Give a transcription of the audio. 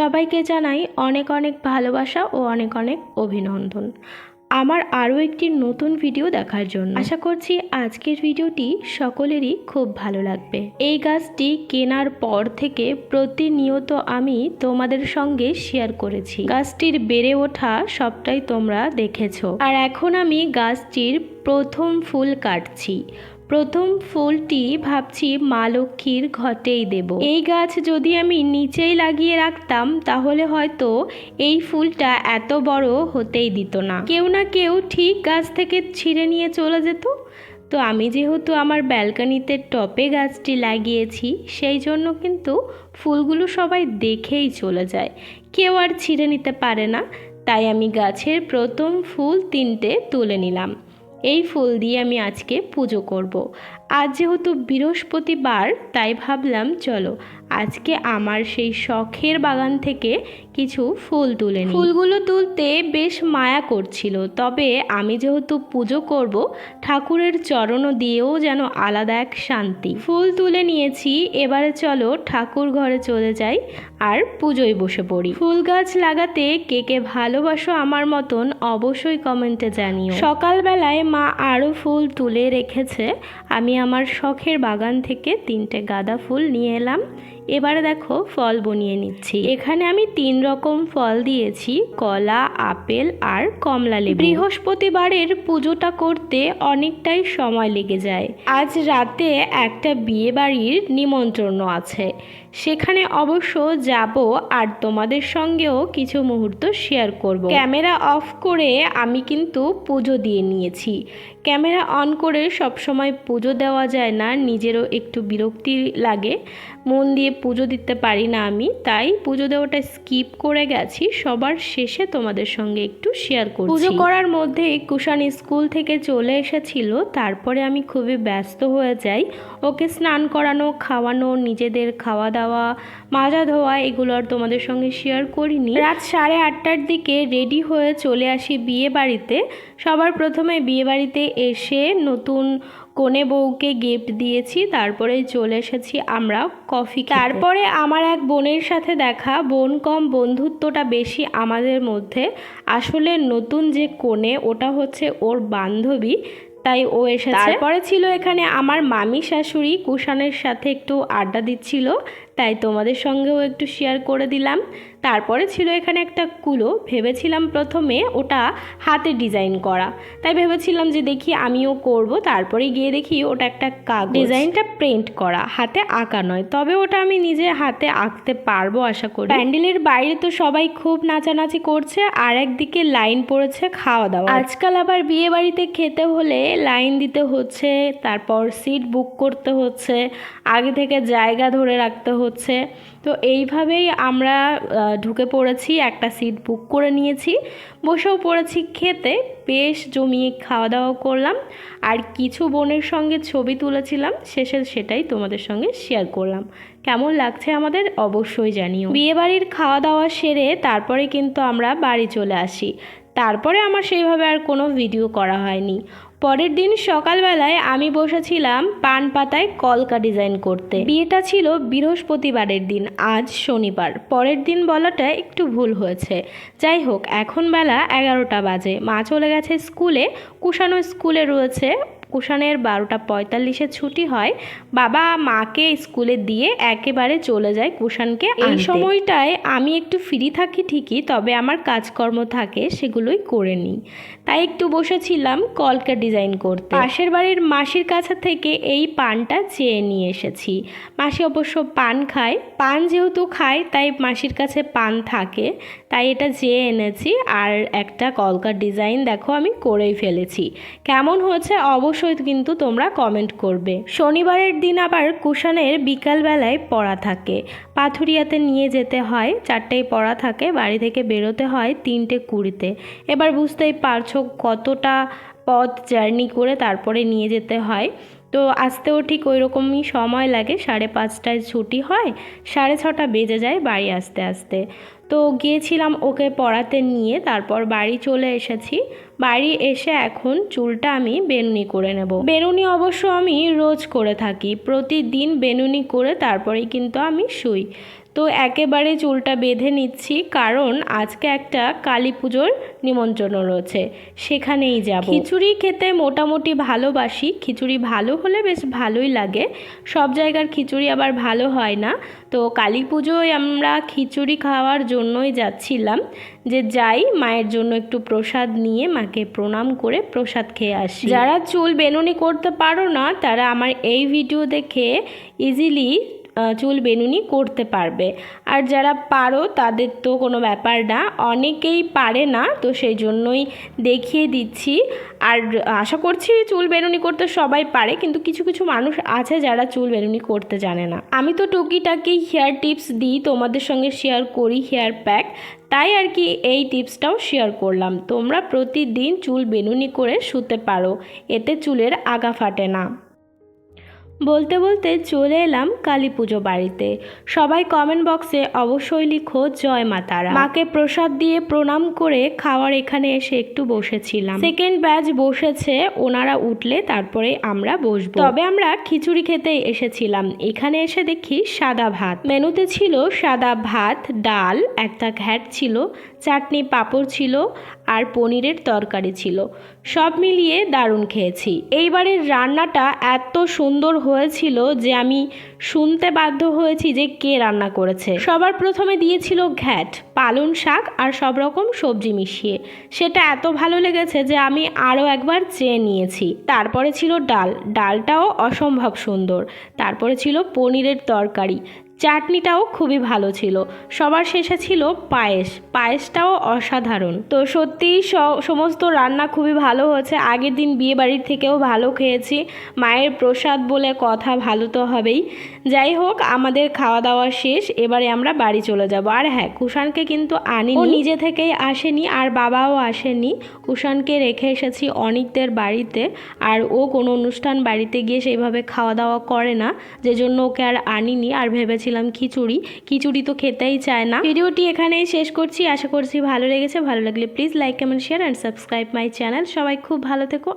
সবাইকে জানাই অনেক অনেক ভালোবাসা ও অনেক অনেক অভিনন্দন। আমার আরও একটি নতুন ভিডিও দেখার জন্য। আশা করছি আজকের ভিডিওটি সকলেরই খুব ভালো লাগবে। এই গাছটি কেনার পর থেকে প্রতিনিয়ত আমি তোমাদের সঙ্গে শেয়ার করেছি। গাছটির বেড়ে ওঠা সবটাই তোমরা দেখেছ। আর এখন আমি গাছটির প্রথম ফুল কাটছি। প্রথম ফুলটি ভাবছি মা লক্ষ্মীর ঘটেই দেব। এই গাছ যদি আমি নিচেই লাগিয়ে রাখতাম, তাহলে হয়তো এই ফুলটা এত বড় হতেই দিত না। কেউ না কেউ ঠিক গাছ থেকে ছিঁড়ে নিয়ে চলে যেত। তো আমি যেহেতু আমার ব্যালকানিতে টপে গাছটি লাগিয়েছি, সেই জন্য কিন্তু ফুলগুলো সবাই দেখেই চলে যায়। কেউ আর ছিঁড়ে নিতে পারে না। তাই আমি গাছের প্রথম ফুল তিনটে তুলে নিলাম। এই ফুল দিয়ে আমি আজকে পুজো করব। আজ যেহেতু বৃহস্পতিবার, তাই ভাবলাম চলো আজকে আমার সেই শখের বাগান থেকে কিছু ফুল তুলে ফুলগুলো তুলতে বেশ মায়া করছিল, তবে আমি যেহেতু পুজো করব, ঠাকুরের চরণও দিয়েও যেন আলাদা এক শান্তি। ফুল তুলে নিয়েছি, এবারে চলো ঠাকুর ঘরে চলে যাই আর পুজোয় বসে পড়ি। ফুল গাছ লাগাতে কে কে ভালোবাসো আমার মতন অবশ্যই কমেন্টে জানিও। সকালবেলায় মা আরও ফুল তুলে রেখেছে, আমি আমার শখের বাগান থেকে তিনটে গাঁদা ফুল নিয়ে এলাম। এবারে দেখো ফল বনিয়ে নিচ্ছি। এখানে আমি তিন রকম ফল দিয়েছি, কলা, আপেল আর কমলা লেবু। বৃহস্পতিবারের পুজোটা করতে অনেকটাই সময় লেগে যায়। আজ রাতে একটা বিয়ে বাড়ির নিমন্ত্রণ আছে। সেখানে অবশ্য যাব আর তোমাদের সঙ্গেও কিছু মুহূর্ত শেয়ার করব। ক্যামেরা অফ করে আমি কিন্তু পুজো দিয়ে নিয়েছি। ক্যামেরা অন করে সবসময় পুজো দেওয়া যায় না, নিজেরও একটু বিরক্তি লাগে। মন দিয়ে পুজো দিতে পারি না আমি, তাই পুজো দেওয়াটা স্কিপ করে গেছি। সবার শেষে তোমাদের সঙ্গে একটু শেয়ার করছি। পুজো করার মধ্যে কুষাণ স্কুল থেকে চলে এসেছিল, তারপরে আমি খুবই ব্যস্ত হয়ে যাই। ওকে স্নান করানো, খাওয়ানো, নিজেদের খাওয়া দাওয়া, মাজা ধোয়া, এগুলো আর তোমাদের সঙ্গে শেয়ার করিনি। রাত সাড়ে আটটার দিকে রেডি হয়ে চলে আসি বিয়ে বাড়িতে সবার প্রথমে বিয়ে বাড়িতে এসে নতুন কনে বউকে গিফট দিয়েছি, তারপরে চলে এসেছি আমরা কফি তারপরে আমার এক বোনের সাথে দেখা, বোন কম, বন্ধুত্বটা বেশি আমাদের মধ্যে। আসলে নতুন যে কোণে, ওটা হচ্ছে ওর বান্ধবী, তাই ও এসেছে। তারপরে ছিল এখানে আমার মামি শাশুড়ি, কুষাণের সাথে একটু আড্ডা দিচ্ছিল, তাই তোমাদের সঙ্গেও একটু শেয়ার করে দিলাম। তারপরে ছিল এখানে একটা কুলো। ভেবেছিলাম প্রথমে ওটা হাতে ডিজাইন করা। তাই ভেবেছিলাম যে দেখি আমিও করব। তারপরে গিয়ে দেখি ওটা একটা কাগজ। ডিজাইনটা প্রিন্ট করা, হাতে আঁকা নয়। তবে ওটা আমি নিজে হাতে আঁকতে পারব আশা করি। প্যান্ডেলের বাইরে তো সবাই খুব নাচানাচি করছে, আর একদিকে লাইন পড়েছে খাওয়া দাওয়া আজকাল আবার বিয়ে বাড়িতে খেতে হলে লাইন দিতে হচ্ছে, তারপর সিট বুক করতে হচ্ছে, আগে থেকে জায়গা ধরে রাখতে হচ্ছে। তো এইভাবেই আমরা ঢুকে পড়েছি, একটা সিট বুক করে নিয়েছি। বসেও পড়েছি খেতে, বেশ জমিয়ে খাওয়া দাওয়া করলাম। আর কিছু বোনের সঙ্গে ছবি তুলেছিলাম, শেষে সেটাই তোমাদের সঙ্গে শেয়ার করলাম। কেমন লাগছে আমাদের অবশ্যই জানিও। বিয়েবাড়ির খাওয়া দাওয়া সেরে তারপরে কিন্তু আমরা বাড়ি চলে আসি। তারপরে আমার সেইভাবে আর কোনো ভিডিও করা হয়নি। পরের দিন সকালবেলায় আমি বসেছিলাম পান পাতায় কলকা ডিজাইন করতে। বিয়েটা ছিল বৃহস্পতিবারের দিন, আজ শনিবার। পরের দিন বলাটা একটু ভুল হয়েছে। যাই হোক, এখন বেলা এগারোটা বাজে। মা চলে গেছে স্কুলে। কুষানো স্কুলে রয়েছে। কুষাণের বারোটা পঁয়তাল্লিশে ছুটি হয় বাবা মাকে স্কুলে দিয়ে একেবারে চলে যায় কুষাণকে এই সময়টায় আমি একটু ফ্রি থাকি ঠিকই তবে আমার কাজকর্ম থাকে সেগুলোই করে নিই। তাই একটু বসেছিলাম কলকা ডিজাইন করতে। পাশের বাড়ির মাসির কাছে থেকে এই পানটা চেয়ে নিয়ে এসেছি। মাসি অবশ্য পান খায় পান যেহেতু খায় তাই মাসির কাছে পান থাকে। তাই এটা চেয়ে এনেছি আর একটা কলকার ডিজাইন দেখো আমি করেই ফেলেছি। কেমন হয়েছে অবশ্যই কিন্তু তোমরা কমেন্ট করবে। শনিবারের দিন আবার কুষাণের বিকালবেলায় পড়া থাকে। পাথুরিয়াতে নিয়ে যেতে হয় চারটেই পড়া থাকে, বাড়ি থেকে বেরোতে হয় তিনটে কুড়িতে। এবার বুঝতেই পারছ কতটা পথ জার্নি করে তারপরে নিয়ে যেতে হয়। তো আসতেও ঠিক ওই রকমই সময় লাগে। সাড়ে পাঁচটায় ছুটি হয়, সাড়ে ছটা বেজে যায় বাড়ি আসতে আসতে। তো গিয়েছিলাম ওকে পড়াতে নিয়ে, তারপর বাড়ি চলে এসেছি। বাড়ি এসে এখন চুলটা আমি বেনুনি করে নেব। বেনুনি অবশ্য আমি রোজ করে থাকি। প্রতিদিন বেনুনি করে তারপরেই কিন্তু আমি শুই। তো একেবারে চুলটা বেঁধে নিচ্ছি, কারণ আজকে একটা কালী পুজোর নিমন্ত্রণ রয়েছে। সেখানেই যাব। খিচুড়ি খেতে মোটামুটি ভালোবাসি, খিচুড়ি ভালো হলে বেশ ভালোই লাগে। সব জায়গার খিচুড়ি আবার ভালো হয় না। তো কালী পুজোয় আমরা খিচুড়ি খাওয়ার জন্যই যাচ্ছিলাম, যে যাই মায়ের জন্য একটু প্রসাদ নিয়ে মাকে প্রণাম করে প্রসাদ খেয়ে আসি। যারা চুল বেনুনি করতে পারো না, তারা আমার এই ভিডিও দেখে ইজিলি চুল বেনুনি করতে পারবে। আর যারা পারো, তাদের তো কোনো ব্যাপার না। অনেকেই পারে না, তো সেই জন্যই দেখিয়ে দিচ্ছি। আর আশা করছি চুল বেনুনি করতে সবাই পারে, কিন্তু কিছু কিছু মানুষ আছে যারা চুল বেনুনি করতে জানে না। আমি তো টুকিটাকি হেয়ার টিপস দিই, তোমাদের সঙ্গে শেয়ার করি হেয়ার প্যাক। তাই আর কি এই টিপসটাও শেয়ার করলাম। তোমরা প্রতিদিন চুল বেনুনি করে শুতে পারো, এতে চুলের আগা ফাটে না। বলতে বলতে চলে এলাম কালী পুজো বাড়িতে। সবাই কমেন্ট বক্সে অবশ্যই লিখো, জয় মা তারা। মাকে প্রসাদ দিয়ে প্রণাম করে খাওয়ার এখানে এসে একটু বসেছিলাম। সেকেন্ড ব্যাচ বসেছে, ওনারা উঠলে তারপরে আমরা বসবো। তবে আমরা খিচুড়ি খেতে এসেছিলাম। এখানে এসে দেখি সাদা ভাত। মেনুতে ছিল সাদা ভাত, ডাল, একটা ঘ্যাট ছিল, চাটনি পাঁপড় ছিল আর পনিরের তরকারি ছিল। সব মিলিয়ে দারুণ খেয়েছি। এইবারের রান্নাটা এত সুন্দর হয়েছিল যে আমি শুনতে বাধ্য হয়েছি যে কে রান্না করেছে। সবার প্রথমে দিয়েছিল ঘ্যাট, পালং শাক আর সব রকম সবজি মিশিয়ে। সেটা এত ভালো লেগেছে যে আমি আরও একবার চেয়ে নিয়েছি। তারপরে ছিল ডাল, ডালটাও অসম্ভব সুন্দর। তারপরে ছিল পনিরের তরকারি। চাটনিটাও খুবই ভালো ছিল। সবার শেষে ছিল পায়েস। পায়েসটাও অসাধারণ। তো সত্যিই সমস্ত রান্না খুবই ভালো হয়েছে। আগের দিন বিয়ে বাড়ির থেকেও ভালো খেয়েছি। মায়ের প্রসাদ বলে কথা ভালো তো হবেই। যাই হোক, আমাদের খাওয়া দাওয়া শেষ। এবারে আমরা বাড়ি চলে যাব। আর হ্যাঁ কুষাণকে কিন্তু আনি ও নিজে থেকেই আসেনি আর বাবাও আসেনি। কুষাণকে রেখে এসেছি অনিকদের বাড়িতে। আর ও কোনো অনুষ্ঠান বাড়িতে গিয়ে সেইভাবে খাওয়া দাওয়া করে না। যে জন্য ওকে আর আনিনি। আর ভেবেছি করেছিলাম খিচুড়ি। খিচুড়ি তো খেতেই চায় না। ভিডিওটি এখানেই শেষ করছি। আশা করছি ভালো লেগেছে। ভালো লাগলে please like comment share and subscribe my channel সবাই খুব ভালো থেকো।